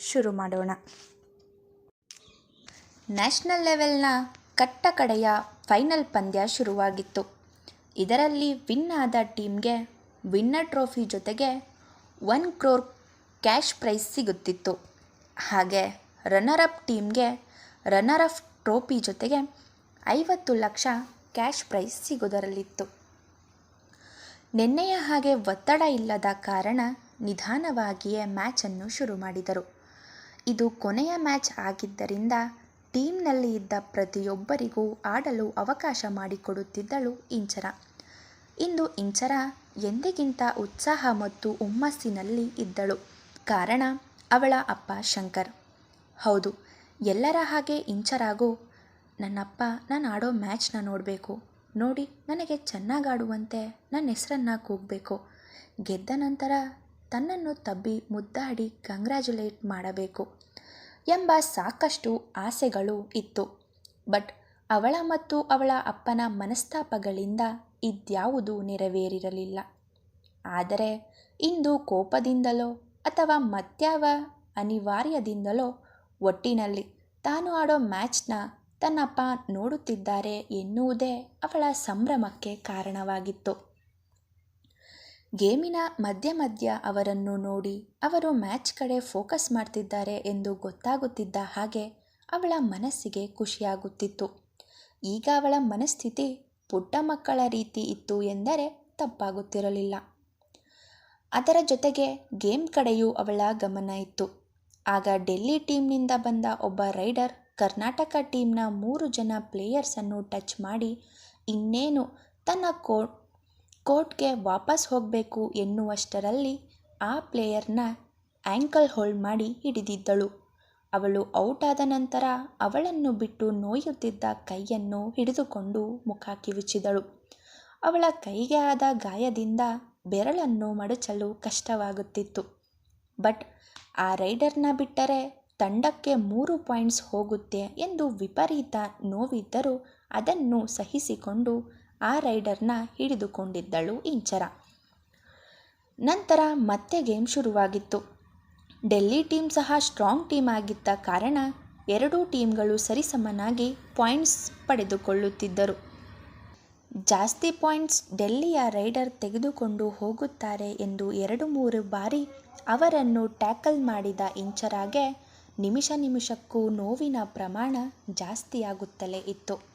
ಶುರು ಮಾಡೋಣ. ನ್ಯಾಷನಲ್ ಲೆವೆಲ್ನ ಕಟ್ಟಕಡೆಯ ಫೈನಲ್ ಪಂದ್ಯ ಶುರುವಾಗಿತ್ತು. ಇದರಲ್ಲಿ ವಿನ್ ಆದ ಟೀಮ್ಗೆ ವಿನ್ನರ್ ಟ್ರೋಫಿ ಜೊತೆಗೆ ಒನ್ ಕ್ರೋರ್ ಕ್ಯಾಶ್ ಪ್ರೈಸ್ ಸಿಗುತ್ತಿತ್ತು. ಹಾಗೆ ರನ್ನರ್ ಅಪ್ ಟೀಮ್ಗೆ ರನ್ನರ್ ಅಪ್ ಟ್ರೋಫಿ ಜೊತೆಗೆ ಐವತ್ತು ಲಕ್ಷ ಕ್ಯಾಶ್ ಪ್ರೈಸ್ ಸಿಗುವುದರಲ್ಲಿತ್ತು. ನಿನ್ನೆಯ ಹಾಗೆ ಒತ್ತಡ ಇಲ್ಲದ ಕಾರಣ ನಿಧಾನವಾಗಿಯೇ ಮ್ಯಾಚನ್ನು ಶುರು ಮಾಡಿದರು. ಇದು ಕೊನೆಯ ಮ್ಯಾಚ್ ಆಗಿದ್ದರಿಂದ ಟೀಮ್ನಲ್ಲಿ ಇದ್ದ ಪ್ರತಿಯೊಬ್ಬರಿಗೂ ಆಡಲು ಅವಕಾಶ ಮಾಡಿಕೊಡುತ್ತಿದ್ದಳು ಇಂಚರ. ಇಂದು ಇಂಚರ ಎಂದಿಗಿಂತ ಉತ್ಸಾಹ ಮತ್ತು ಹುಮ್ಮಸ್ಸಿನಲ್ಲಿ ಇದ್ದಳು. ಕಾರಣ, ಅವಳ ಅಪ್ಪ ಶಂಕರ್. ಹೌದು, ಎಲ್ಲರ ಹಾಗೆ ಇಂಚರಾಗೂ ನನ್ನಪ್ಪ ನಾನು ಆಡೋ ಮ್ಯಾಚ್ನ ನೋಡಬೇಕು. ನೋಡಿ, ನನಗೆ ಚೆನ್ನಾಗಾಡುವಂತೆ ನನ್ನ ಹೆಸರನ್ನು ಕೂಗಬೇಕು. ಗೆದ್ದ ನಂತರ ತನ್ನನ್ನು ತಬ್ಬಿ ಮುದ್ದಾಡಿ ಕಂಗ್ರ್ಯಾಚುಲೇಟ್ ಮಾಡಬೇಕು ಎಂಬ ಸಾಕಷ್ಟು ಆಸೆಗಳು ಇತ್ತು. ಬಟ್ ಅವಳ ಮತ್ತು ಅವಳ ಅಪ್ಪನ ಮನಸ್ತಾಪಗಳಿಂದ ಇದ್ಯಾವುದೂ ನೆರವೇರಿರಲಿಲ್ಲ. ಆದರೆ ಇಂದು ಕೋಪದಿಂದಲೋ ಅಥವಾ ಮತ್ಯಾವ ಅನಿವಾರ್ಯದಿಂದಲೋ ಒಟ್ಟಿನಲ್ಲಿ ತಾನು ಆಡೋ ಮ್ಯಾಚ್ನ ತನ್ನಪ್ಪ ನೋಡುತ್ತಿದ್ದಾರೆ ಎನ್ನುವುದೇ ಅವಳ ಸಂಭ್ರಮಕ್ಕೆ ಕಾರಣವಾಗಿತ್ತು. ಗೇಮಿನ ಮಧ್ಯ ಮಧ್ಯ ಅವರನ್ನು ನೋಡಿ ಅವರು ಮ್ಯಾಚ್ ಕಡೆ ಫೋಕಸ್ ಮಾಡ್ತಿದ್ದಾರೆ ಎಂದು ಗೊತ್ತಾಗುತ್ತಿದ್ದ ಹಾಗೆ ಅವಳ ಮನಸ್ಸಿಗೆ ಖುಷಿಯಾಗುತ್ತಿತ್ತು. ಈಗ ಅವಳ ಮನಸ್ಥಿತಿ ಪುಟ್ಟ ಮಕ್ಕಳ ರೀತಿ ಇತ್ತು ಎಂದರೆ ತಪ್ಪಾಗುತ್ತಿರಲಿಲ್ಲ. ಅದರ ಜೊತೆಗೆ ಗೇಮ್ ಕಡೆಯೂ ಅವಳ ಗಮನ ಇತ್ತು. ಆಗ ಡೆಲ್ಲಿ ಟೀಮ್ನಿಂದ ಬಂದ ಒಬ್ಬ ರೈಡರ್ ಕರ್ನಾಟಕ ಟೀಮ್ನ ಮೂರು ಜನ ಪ್ಲೇಯರ್ಸನ್ನು ಟಚ್ ಮಾಡಿ ಇನ್ನೇನು ತನ್ನ ಕೋ ಕೋರ್ಟ್ಗೆ ವಾಪಸ್ ಹೋಗಬೇಕು ಎನ್ನುವಷ್ಟರಲ್ಲಿ ಆ ಪ್ಲೇಯರ್ನ ಆ್ಯಂಕಲ್ ಹೋಲ್ಡ್ ಮಾಡಿ ಹಿಡಿದಿದ್ದಳು. ಅವಳು ಔಟ್ ಆದ ನಂತರ ಅವಳನ್ನು ಬಿಟ್ಟು ನೋಯುತ್ತಿದ್ದ ಕೈಯನ್ನು ಹಿಡಿದುಕೊಂಡು ಮುಖ ಕಿವುಚಿದಳು. ಅವಳ ಕೈಗೆ ಆದ ಗಾಯದಿಂದ ಬೆರಳನ್ನು ಮಡಚಲು ಕಷ್ಟವಾಗುತ್ತಿತ್ತು. ಬಟ್ ಆ ರೈಡರ್ನ ಬಿಟ್ಟರೆ ತಂಡಕ್ಕೆ ಮೂರು ಪಾಯಿಂಟ್ಸ್ ಹೋಗುತ್ತೆ ಎಂದು ವಿಪರೀತ ನೋವಿದ್ದರೂ ಅದನ್ನು ಸಹಿಸಿಕೊಂಡು ಆ ರೈಡರ್ನ ಹಿಡಿದುಕೊಂಡಿದ್ದಳು ಇಂಚರ. ನಂತರ ಮತ್ತೆ ಗೇಮ್ ಶುರುವಾಗಿತ್ತು. ಡೆಲ್ಲಿ ಟೀಮ್ ಸಹ ಸ್ಟ್ರಾಂಗ್ ಟೀಮ್ ಆಗಿದ್ದ ಕಾರಣ ಎರಡೂ ಟೀಮ್ಗಳು ಸರಿಸಮನಾಗಿ ಪಾಯಿಂಟ್ಸ್ ಪಡೆದುಕೊಳ್ಳುತ್ತಿದ್ದರು. ಜಾಸ್ತಿ ಪಾಯಿಂಟ್ಸ್ ಡೆಲ್ಲಿಯ ರೈಡರ್ ತೆಗೆದುಕೊಂಡು ಹೋಗುತ್ತಾರೆ ಎಂದು ಎರಡು ಮೂರು ಬಾರಿ ಅವರನ್ನು ಟ್ಯಾಕಲ್ ಮಾಡಿದ ಇಂಚರಾಗೆ ನಿಮಿಷ ನಿಮಿಷಕ್ಕೂ ನೋವಿನ ಪ್ರಮಾಣ ಜಾಸ್ತಿಯಾಗುತ್ತಲೇ ಇತ್ತು.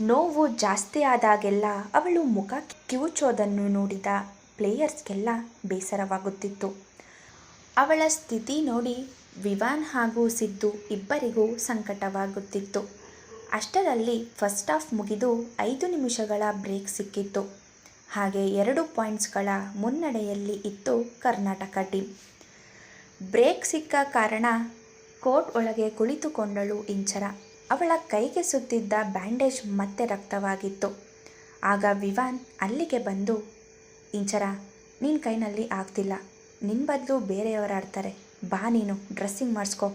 ನೋವು ಜಾಸ್ತಿ ಆದಾಗೆಲ್ಲ ಅವಳು ಮುಖ ಕಿವುಚೋದನ್ನು ನೋಡಿದ ಪ್ಲೇಯರ್ಸ್ಗೆಲ್ಲ ಬೇಸರವಾಗುತ್ತಿತ್ತು. ಅವಳ ಸ್ಥಿತಿ ನೋಡಿ ವಿವಾನ್ ಹಾಗೂ ಸಿದ್ದು ಇಬ್ಬರಿಗೂ ಸಂಕಟವಾಗುತ್ತಿತ್ತು. ಅಷ್ಟರಲ್ಲಿ ಫಸ್ಟ್ ಹಾಫ್ ಮುಗಿದು ಐದು ನಿಮಿಷಗಳ ಬ್ರೇಕ್ ಸಿಕ್ಕಿತ್ತು. ಹಾಗೆ ಎರಡು ಪಾಯಿಂಟ್ಸ್ಗಳ ಮುನ್ನಡೆಯಲ್ಲಿ ಇತ್ತು ಕರ್ನಾಟಕ ಟೀಮ್. ಬ್ರೇಕ್ ಸಿಕ್ಕ ಕಾರಣ ಕೋರ್ಟ್ ಒಳಗೆ ಕುಳಿತುಕೊಂಡಳು ಇಂಚರ. ಅವಳ ಕೈಗೆ ಸುತ್ತಿದ್ದ ಬ್ಯಾಂಡೇಜ್ ಮತ್ತೆ ರಕ್ತವಾಗಿತ್ತು. ಆಗ ವಿವಾನ್ ಅಲ್ಲಿಗೆ ಬಂದು, ಇಂಚರ ನಿನ್ನ ಕೈನಲ್ಲಿ ಆಗ್ತಿಲ್ಲ. ನಿನ್ನ ಬದಲು ಬೇರೆಯವರು ಆಡ್ತಾರೆ. ಬಾ ನೀನು, ಡ್ರೆಸ್ಸಿಂಗ್ ಮಾಡಿಸ್ಕೊ.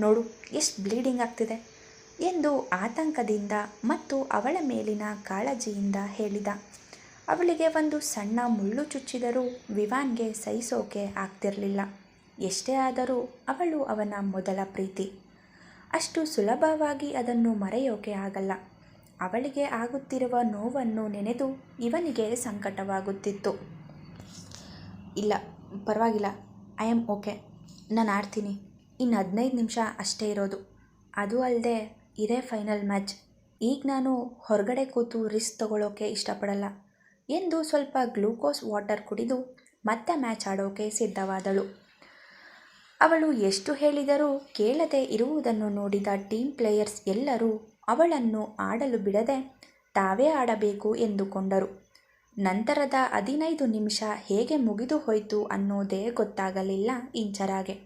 ನೋಡು, ಎಷ್ಟು ಬ್ಲೀಡಿಂಗ್ ಆಗ್ತಿದೆ. ಎಂದು ಆತಂಕದಿಂದ ಮತ್ತು ಅವಳ ಮೇಲಿನ ಕಾಳಜಿಯಿಂದ ಹೇಳಿದ. ಅವಳಿಗೆ ಒಂದು ಸಣ್ಣ ಮುಳ್ಳು ಚುಚ್ಚಿದರೂ ವಿವಾನ್ಗೆ ಸಹಿಸೋಕೆ ಆಗ್ತಿರಲಿಲ್ಲ. ಎಷ್ಟೇ ಆದರೂ ಅವಳು ಅವನ ಮೊದಲ ಪ್ರೀತಿ. ಅಷ್ಟು ಸುಲಭವಾಗಿ ಅದನ್ನು ಮರೆಯೋಕೆ ಆಗಲ್ಲ. ಅವಳಿಗೆ ಆಗುತ್ತಿರುವ ನೋವನ್ನು ನೆನೆದು ಇವನಿಗೆ ಸಂಕಟವಾಗುತ್ತಿತ್ತು. ಇಲ್ಲ, ಪರವಾಗಿಲ್ಲ. I am okay. ನಾನು ಆಡ್ತೀನಿ. ಇನ್ನು ಹದಿನೈದು ನಿಮಿಷ ಅಷ್ಟೇ ಇರೋದು. ಅದು ಅಲ್ಲದೆ ಇದೇ ಫೈನಲ್ ಮ್ಯಾಚ್. ಈಗ ನಾನು ಹೊರಗಡೆ ಕೂತು ರಿಸ್ಕ್ ತಗೊಳ್ಳೋಕೆ ಇಷ್ಟಪಡಲ್ಲ. ಎಂದು ಸ್ವಲ್ಪ ಗ್ಲೂಕೋಸ್ ವಾಟರ್ ಕುಡಿದು ಮತ್ತೆ ಮ್ಯಾಚ್ ಆಡೋಕೆ ಸಿದ್ಧವಾದಳು. ಅವಳು ಎಷ್ಟು ಹೇಳಿದರೂ ಕೇಳದೆ ಇರುವುದನ್ನು ನೋಡಿದ ಟೀಮ್ ಪ್ಲೇಯರ್ಸ್ ಎಲ್ಲರೂ ಅವಳನ್ನು ಆಡಲು ಬಿಡದೆ ತಾವೇ ಆಡಬೇಕು ಎಂದುಕೊಂಡರು. ನಂತರದ ಹದಿನೈದು ನಿಮಿಷ ಹೇಗೆ ಮುಗಿದು ಹೋಯಿತು ಅನ್ನೋದೇ ಗೊತ್ತಾಗಲಿಲ್ಲ ಇಂಚರಾಗೆ.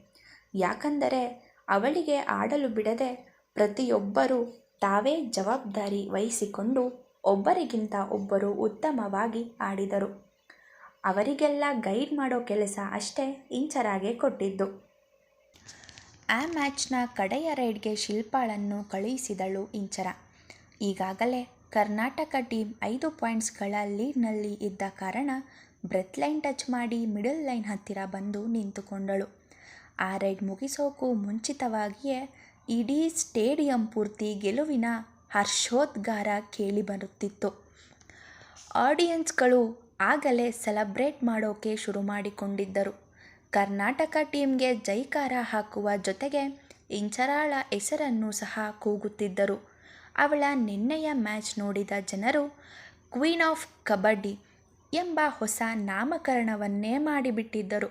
ಯಾಕಂದರೆ ಅವಳಿಗೆ ಆಡಲು ಬಿಡದೆ ಪ್ರತಿಯೊಬ್ಬರೂ ತಾವೇ ಜವಾಬ್ದಾರಿ ವಹಿಸಿಕೊಂಡು ಒಬ್ಬರಿಗಿಂತ ಒಬ್ಬರು ಉತ್ತಮವಾಗಿ ಆಡಿದರು. ಅವರಿಗೆಲ್ಲ ಗೈಡ್ ಮಾಡೋ ಕೆಲಸ ಅಷ್ಟೇ ಇಂಚರಾಗೆ ಕೊಟ್ಟಿದ್ದು. ಆ ಮ್ಯಾಚ್ನ ಕಡೆಯ ರೈಡ್ಗೆ ಶಿಲ್ಪಾಳನ್ನು ಕಳುಹಿಸಿದಳು ಇಂಚರ. ಈಗಾಗಲೇ ಕರ್ನಾಟಕ ಟೀಮ್ ಐದು ಪಾಯಿಂಟ್ಸ್ಗಳ ಲೀಡ್ನಲ್ಲಿ ಇದ್ದ ಕಾರಣ ಬ್ರೆತ್ ಲೈನ್ ಟಚ್ ಮಾಡಿ ಮಿಡಲ್ ಲೈನ್ ಹತ್ತಿರ ಬಂದು ನಿಂತುಕೊಂಡಳು. ಆ ರೈಡ್ ಮುಗಿಸೋಕ್ಕೂ ಮುಂಚಿತವಾಗಿಯೇ ಇಡೀ ಸ್ಟೇಡಿಯಂ ಪೂರ್ತಿ ಗೆಲುವಿನ ಹರ್ಷೋದ್ಗಾರ ಕೇಳಿಬರುತ್ತಿತ್ತು ಆಡಿಯನ್ಸ್ಗಳು ಆಗಲೇ ಸೆಲೆಬ್ರೇಟ್ ಮಾಡೋಕೆ ಶುರು ಮಾಡಿಕೊಂಡಿದ್ದರು. ಕರ್ನಾಟಕ ಟೀಮ್ಗೆ ಜೈಕಾರ ಹಾಕುವ ಜೊತೆಗೆ ಇಂಚರಾಳ ಹೆಸರನ್ನು ಸಹ ಕೂಗುತ್ತಿದ್ದರು. ಅವಳ ನಿನ್ನೆಯ ಮ್ಯಾಚ್ ನೋಡಿದ ಜನರು, ಕ್ವೀನ್ ಆಫ್ ಕಬಡ್ಡಿ ಎಂಬ ಹೊಸ ನಾಮಕರಣವನ್ನೇ ಮಾಡಿಬಿಟ್ಟಿದ್ದರು.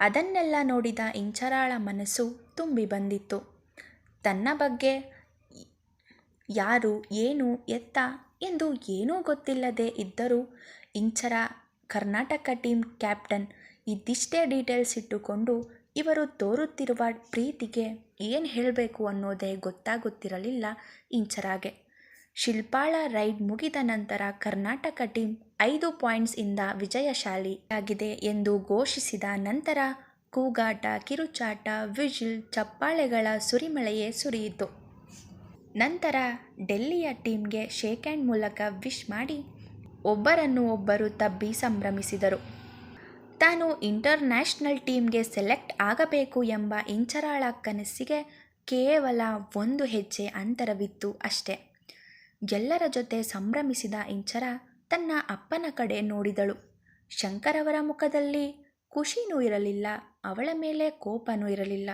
ಅದನ್ನೆಲ್ಲ ನೋಡಿದ ಇಂಚರಾಳ ಮನಸ್ಸು ತುಂಬಿ ಬಂದಿತ್ತು. ತನ್ನ ಬಗ್ಗೆ ಯಾರು, ಏನು, ಎತ್ತ ಎಂದು ಏನೂ ಗೊತ್ತಿಲ್ಲದೆ ಇದ್ದರೂ ಇಂಚರ ಕರ್ನಾಟಕ ಟೀಮ್ ಕ್ಯಾಪ್ಟನ್ ಇದಿಷ್ಟೇ ಡೀಟೇಲ್ಸ್ ಇಟ್ಟುಕೊಂಡು ಇವರು ತೋರುತ್ತಿರುವ ಪ್ರೀತಿಗೆ ಏನು ಹೇಳಬೇಕು ಅನ್ನೋದೇ ಗೊತ್ತಾಗುತ್ತಿರಲಿಲ್ಲ ಇಂಚರಾಗೆ. ಶಿಲ್ಪಾಳ ರೈಡ್ ಮುಗಿದ ನಂತರ ಕರ್ನಾಟಕ ಟೀಮ್ ಐದು ಪಾಯಿಂಟ್ಸಿಂದ ವಿಜಯಶಾಲಿಯಾಗಿದೆ ಎಂದು ಘೋಷಿಸಿದ ನಂತರ ಕೂಗಾಟ, ಕಿರುಚಾಟ, ವಿಜಿಲ್, ಚಪ್ಪಾಳೆಗಳ ಸುರಿಮಳೆಯೇ ಸುರಿಯಿತು. ನಂತರ ಡೆಲ್ಲಿಯ ಟೀಮ್ಗೆ ಶೇಕ್ ಹ್ಯಾಂಡ್ ಮೂಲಕ ವಿಶ್ ಮಾಡಿ ಒಬ್ಬರನ್ನು ಒಬ್ಬರು ತಬ್ಬಿ ಸಂಭ್ರಮಿಸಿದರು. ತಾನು ಇಂಟರ್ನ್ಯಾಷನಲ್ ಟೀಮ್ಗೆ ಸೆಲೆಕ್ಟ್ ಆಗಬೇಕು ಎಂಬ ಇಂಚರಾಳ ಕನಸಿಗೆ ಕೇವಲ ಒಂದು ಹೆಜ್ಜೆ ಅಂತರವಿತ್ತು ಅಷ್ಟೆ. ಎಲ್ಲರ ಜೊತೆ ಸಂಭ್ರಮಿಸಿದ ಇಂಚರ ತನ್ನ ಅಪ್ಪನ ಕಡೆ ನೋಡಿದಳು. ಶಂಕರವರ ಮುಖದಲ್ಲಿ ಖುಷಿನೂ ಇರಲಿಲ್ಲ, ಅವಳ ಮೇಲೆ ಕೋಪನೂ ಇರಲಿಲ್ಲ.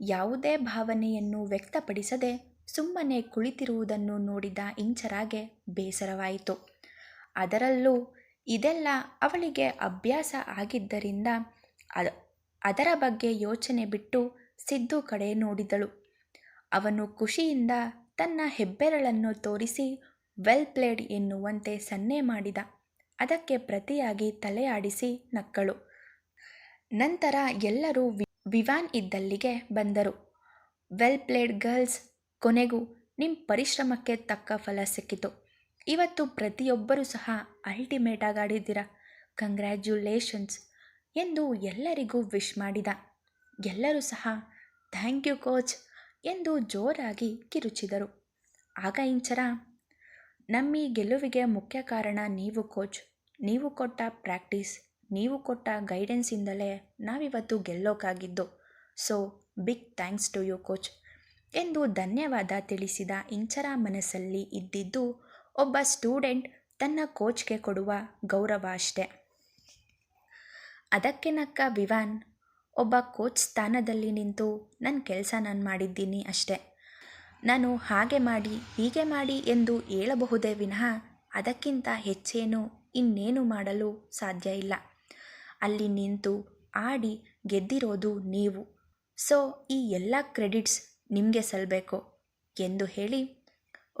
ಯಾವುದೇ ಭಾವನೆಯನ್ನು ವ್ಯಕ್ತಪಡಿಸದೆ ಸುಮ್ಮನೆ ಕುಳಿತಿರುವುದನ್ನು ನೋಡಿದ ಇಂಚರಾಗೆ ಬೇಸರವಾಯಿತು. ಅದರಲ್ಲೂ ಇದೆಲ್ಲ ಅವಳಿಗೆ ಅಭ್ಯಾಸ ಆಗಿದ್ದರಿಂದ ಅದ, ಅದರ ಬಗ್ಗೆ ಯೋಚನೆ ಬಿಟ್ಟು ಸಿದ್ದು ಕಡೆ ನೋಡಿದಳು. ಅವನು ಖುಷಿಯಿಂದ ತನ್ನ ಹೆಬ್ಬೆರಳನ್ನು ತೋರಿಸಿ, ವೆಲ್ ಪ್ಲೇಡ್ ಎನ್ನುವಂತೆ ಸನ್ನೆ ಮಾಡಿದ. ಅದಕ್ಕೆ ಪ್ರತಿಯಾಗಿ ತಲೆ ಆಡಿಸಿ ನಕ್ಕಳು. ನಂತರ ಎಲ್ಲರೂ ವಿವಾನ್ ಇದ್ದಲ್ಲಿಗೆ ಬಂದರು. ವೆಲ್ ಪ್ಲೇಡ್ ಗರ್ಲ್ಸ್, ಕೊನೆಗೂ ನಿಮ್ಮ ಪರಿಶ್ರಮಕ್ಕೆ ತಕ್ಕ ಫಲ ಸಿಕ್ಕಿತು. ಇವತ್ತು ಪ್ರತಿಯೊಬ್ಬರೂ ಸಹ ಅಲ್ಟಿಮೇಟಾಗಿ ಆಡಿದ್ದೀರ. ಕಂಗ್ರ್ಯಾಚ್ಯುಲೇಷನ್ಸ್ ಎಂದು ಎಲ್ಲರಿಗೂ ವಿಶ್ ಮಾಡಿದ. ಎಲ್ಲರೂ ಸಹ ಥ್ಯಾಂಕ್ ಯು ಕೋಚ್ ಎಂದು ಜೋರಾಗಿ ಕಿರುಚಿದರು. ಆಗ ಇಂಚರ, ನಮ್ಮ ಗೆಲುವಿಗೆ ಮುಖ್ಯ ಕಾರಣ ನೀವು ಕೋಚ್ ನೀವು ಕೊಟ್ಟ ಪ್ರಾಕ್ಟೀಸ್ ನೀವು ಕೊಟ್ಟ ಗೈಡೆನ್ಸಿಂದಲೇ ನಾವಿವತ್ತು ಗೆಲ್ಲೋಕ್ಕಾಗಿದ್ದು so big thanks to you coach ಎಂದು ಧನ್ಯವಾದ ತಿಳಿಸಿದ ಇಂಚರ ಮನಸ್ಸಲ್ಲಿ ಇದ್ದಿದ್ದು ಒಬ್ಬ ಸ್ಟೂಡೆಂಟ್ ತನ್ನ ಕೋಚ್ಗೆ ಕೊಡುವ ಗೌರವ ಅಷ್ಟೆ. ಅದಕ್ಕೆ ನಕ್ಕ ವಿವಾನ್, ಒಬ್ಬ ಕೋಚ್ ಸ್ಥಾನದಲ್ಲಿ ನಿಂತು ನನ್ನ ಕೆಲಸ ನಾನು ಮಾಡಿದ್ದೀನಿ ಅಷ್ಟೆ. ನಾನು ಹಾಗೆ ಮಾಡಿ, ಹೀಗೆ ಮಾಡಿ ಎಂದು ಹೇಳಬಹುದೇ ವಿನಃ ಅದಕ್ಕಿಂತ ಹೆಚ್ಚೇನು ಇನ್ನೇನು ಮಾಡಲು ಸಾಧ್ಯ ಇಲ್ಲ. ಅಲ್ಲಿ ನಿಂತು ಆಡಿ ಗೆದ್ದಿರೋದು ನೀವು. ಸೊ, ಈ ಎಲ್ಲ ಕ್ರೆಡಿಟ್ಸ್ ನಿಮಗೆ ಸಲ್ಲಬೇಕು ಎಂದು ಹೇಳಿ,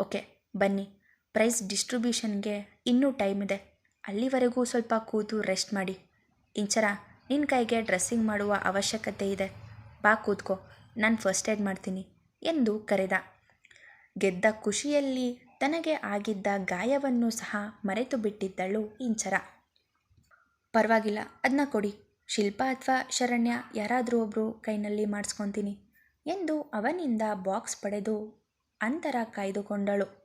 ಓಕೆ, ಬನ್ನಿ. ಪ್ರೈಸ್ ಡಿಸ್ಟ್ರಿಬ್ಯೂಷನ್ಗೆ ಇನ್ನೂ ಟೈಮ್ ಇದೆ. ಅಲ್ಲಿವರೆಗೂ ಸ್ವಲ್ಪ ಕೂತು ರೆಸ್ಟ್ ಮಾಡಿ. ಇಂಚರ ನಿನ್ನ ಕೈಗೆ ಡ್ರೆಸ್ಸಿಂಗ್ ಮಾಡುವ ಅವಶ್ಯಕತೆ ಇದೆ. ಬಾ ಕೂತ್ಕೋ, ನಾನು ಫಸ್ಟ್ ಏಡ್ ಮಾಡ್ತೀನಿ ಎಂದು ಕರೆದ. ಗೆದ್ದ ಖುಷಿಯಲ್ಲಿ ತನಗೆ ಆಗಿದ್ದ ಗಾಯವನ್ನು ಸಹ ಮರೆತು ಬಿಟ್ಟಿದ್ದಳು ಇಂಚರ. ಪರವಾಗಿಲ್ಲ ಅದನ್ನ ಕೊಡಿ. ಶಿಲ್ಪ ಅಥವಾ ಶರಣ್ಯ ಯಾರಾದರೂ ಒಬ್ಬರು ಕೈನಲ್ಲಿ ಮಾಡಿಸ್ಕೊತೀನಿ ಎಂದು ಅವನಿಂದ ಬಾಕ್ಸ್ ಪಡೆದು ಅಂತರ ಕಾಯ್ದುಕೊಂಡಳು.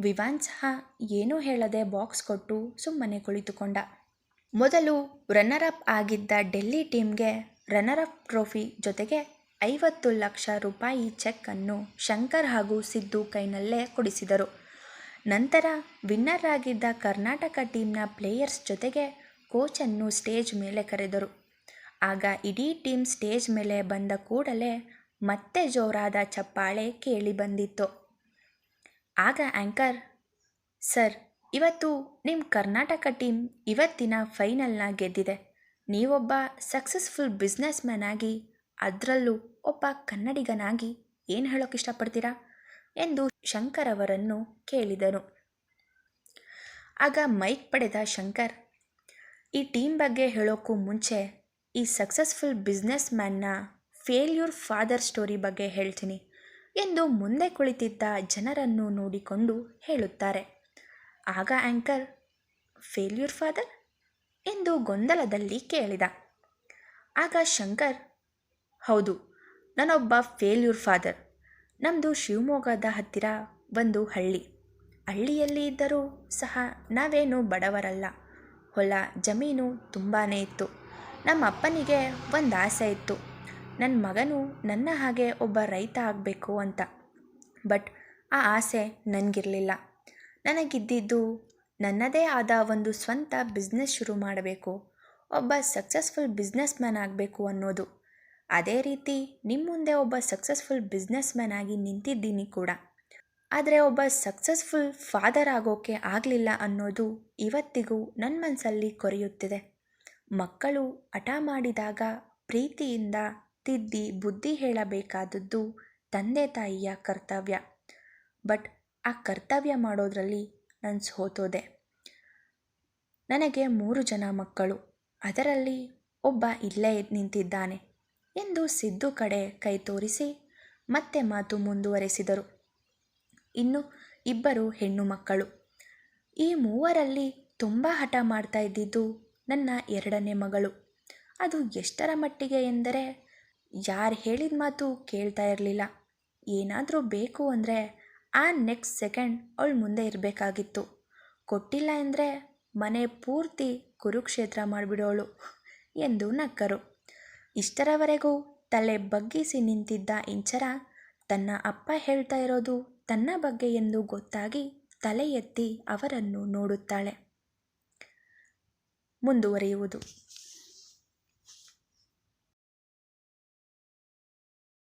ವಿವಾನ್ ಸಹ ಏನೂ ಹೇಳದೆ ಬಾಕ್ಸ್ ಕೊಟ್ಟು ಸುಮ್ಮನೆ ಕುಳಿತುಕೊಂಡ. ಮೊದಲು ರನ್ನರ್ ಅಪ್ ಆಗಿದ್ದ ಡೆಲ್ಲಿ ಟೀಮ್ಗೆ ರನ್ನರ್ ಅಪ್ ಟ್ರೋಫಿ ಜೊತೆಗೆ ಐವತ್ತು ಲಕ್ಷ ರೂಪಾಯಿ ಚೆಕ್ ಅನ್ನು ಶಂಕರ್ ಹಾಗೂ ಸಿದ್ದು ಕೈನಲ್ಲೇ ಕೊಡಿಸಿದರು. ನಂತರ ವಿನ್ನರ್ ಆಗಿದ್ದ ಕರ್ನಾಟಕ ಟೀಮ್ನ ಪ್ಲೇಯರ್ಸ್ ಜೊತೆಗೆ ಕೋಚನ್ನು ಸ್ಟೇಜ್ ಮೇಲೆ ಕರೆದರು. ಆಗ ಇಡೀ ಟೀಮ್ ಸ್ಟೇಜ್ ಮೇಲೆ ಬಂದ ಕೂಡಲೇ ಮತ್ತೆ ಜೋರಾದ ಚಪ್ಪಾಳೆ ಕೇಳಿ ಬಂದಿತ್ತು. ಆಗ ಆ್ಯಂಕರ್ ಸರ್, ಇವತ್ತು ನಿಮ್ಮ ಕರ್ನಾಟಕ ಟೀಮ್ ಇವತ್ತಿನ ಫೈನಲ್ನ ಗೆದ್ದಿದೆ. ನೀವೊಬ್ಬ ಸಕ್ಸಸ್ಫುಲ್ ಬಿಸ್ನೆಸ್ ಮ್ಯಾನ್ ಆಗಿ, ಅದರಲ್ಲೂ ಒಬ್ಬ ಕನ್ನಡಿಗನಾಗಿ ಏನು ಹೇಳೋಕೆ ಇಷ್ಟಪಡ್ತೀರಾ? ಎಂದು ಶಂಕರ್ ಅವರನ್ನು ಕೇಳಿದನು. ಆಗ ಮೈಕ್ ಪಡೆದ ಶಂಕರ್, ಈ ಟೀಮ್ ಬಗ್ಗೆ ಹೇಳೋಕ್ಕೂ ಮುಂಚೆ ಈ ಸಕ್ಸಸ್ಫುಲ್ ಬಿಸ್ನೆಸ್ ಮ್ಯಾನ್ನ ಫೇಲ್ಯೂರ್ ಫಾದರ್ ಸ್ಟೋರಿ ಬಗ್ಗೆ ಹೇಳ್ತೀನಿ. ಎಂದು ಮುಂದೆ ಕುಳಿತಿದ್ದ ಜನರನ್ನು ನೋಡಿಕೊಂಡು ಹೇಳುತ್ತಾರೆ. ಆಗ ಆ್ಯಂಕರ್ ಫೇಲ್ಯೂರ್ ಫಾದರ್? ಎಂದು ಗೊಂದಲದಲ್ಲಿ ಕೇಳಿದ. ಆಗ ಶಂಕರ್, ಹೌದು, ನಾನೊಬ್ಬ ಫೇಲ್ಯೂರ್ ಫಾದರ್. ನಮ್ಮದು ಶಿವಮೊಗ್ಗದ ಹತ್ತಿರ ಒಂದು ಹಳ್ಳಿ. ಹಳ್ಳಿಯಲ್ಲಿ ಇದ್ದರೂ ಸಹ ನಾವೇನು ಬಡವರಲ್ಲ. ಹೊಲ, ಜಮೀನು ತುಂಬಾ ಇತ್ತು. ನಮ್ಮ ಅಪ್ಪನಿಗೆ ಒಂದು ಆಸೆ ಇತ್ತು. ನನ್ನ ಮಗನು ನನ್ನ ಹಾಗೆ ಒಬ್ಬ ರೈತ ಆಗಬೇಕು ಅಂತ. ಬಟ್ ಆ ಆಸೆ ನನಗಿರಲಿಲ್ಲ. ನನಗಿದ್ದಿದ್ದು ನನ್ನದೇ ಆದ ಒಂದು ಸ್ವಂತ ಬಿಸ್ನೆಸ್ ಶುರು ಮಾಡಬೇಕು, ಒಬ್ಬ ಸಕ್ಸಸ್ಫುಲ್ ಬಿಸ್ನೆಸ್ ಮ್ಯಾನ್ ಆಗಬೇಕು ಅನ್ನೋದು. ಅದೇ ರೀತಿ ನಿಮ್ಮ ಮುಂದೆ ಒಬ್ಬ ಸಕ್ಸಸ್ಫುಲ್ ಬಿಸ್ನೆಸ್ ಮ್ಯಾನ್ ಆಗಿ ನಿಂತಿದ್ದೀನಿ ಕೂಡ. ಆದರೆ ಒಬ್ಬ ಸಕ್ಸಸ್ಫುಲ್ ಫಾದರ್ ಆಗೋಕೆ ಆಗಲಿಲ್ಲ ಅನ್ನೋದು ಇವತ್ತಿಗೂ ನನ್ನ ಮನಸ್ಸಲ್ಲಿ ಕೊರೆಯುತ್ತಿದೆ. ಮಕ್ಕಳು ಹಠ ಮಾಡಿದಾಗ ಪ್ರೀತಿಯಿಂದ ತಿದ್ದಿ ಬುದ್ಧಿ ಹೇಳಬೇಕಾದದ್ದು ತಂದೆ ತಾಯಿಯ ಕರ್ತವ್ಯ. ಬಟ್ ಆ ಕರ್ತವ್ಯ ಮಾಡೋದರಲ್ಲಿ ನಾನು ಸೋತೋದೆ. ನನಗೆ ಮೂರು ಜನ ಮಕ್ಕಳು. ಅದರಲ್ಲಿ ಒಬ್ಬ ಇಲ್ಲೇ ನಿಂತಿದ್ದಾನೆ ಎಂದು ಸಿದ್ದು ಕಡೆ ಕೈ ತೋರಿಸಿ ಮತ್ತೆ ಮಾತು ಮುಂದುವರೆಸಿದರು. ಇನ್ನು ಇಬ್ಬರು ಹೆಣ್ಣು ಮಕ್ಕಳು. ಈ ಮೂವರಲ್ಲಿ ತುಂಬ ಹಠ ಮಾಡ್ತಾ ಇದ್ದಿದ್ದು ನನ್ನ ಎರಡನೇ ಮಗಳು. ಅದು ಎಷ್ಟರ ಮಟ್ಟಿಗೆ ಎಂದರೆ ಯಾರು ಹೇಳಿದ ಮಾತು ಕೇಳ್ತಾ ಇರಲಿಲ್ಲ. ಏನಾದರೂ ಬೇಕು ಅಂದರೆ ಆ ನೆಕ್ಸ್ಟ್ ಸೆಕೆಂಡ್ ಅವಳು ಮುಂದೆ ಇರಬೇಕಾಗಿತ್ತು. ಕೊಟ್ಟಿಲ್ಲ ಅಂದರೆ ಮನೆ ಪೂರ್ತಿ ಕುರುಕ್ಷೇತ್ರ ಮಾಡಿಬಿಡೋಳು ಎಂದು ನಕ್ಕರು. ಇಷ್ಟರವರೆಗೂ ತಲೆ ಬಗ್ಗಿಸಿ ನಿಂತಿದ್ದ ಇಂಚರ ತನ್ನ ಅಪ್ಪ ಹೇಳ್ತಾ ಇರೋದು ತನ್ನ ಬಗ್ಗೆ ಎಂದು ಗೊತ್ತಾಗಿ ತಲೆ ಎತ್ತಿ ಅವರನ್ನು ನೋಡುತ್ತಾಳೆ. ಮುಂದುವರಿಯುವುದು.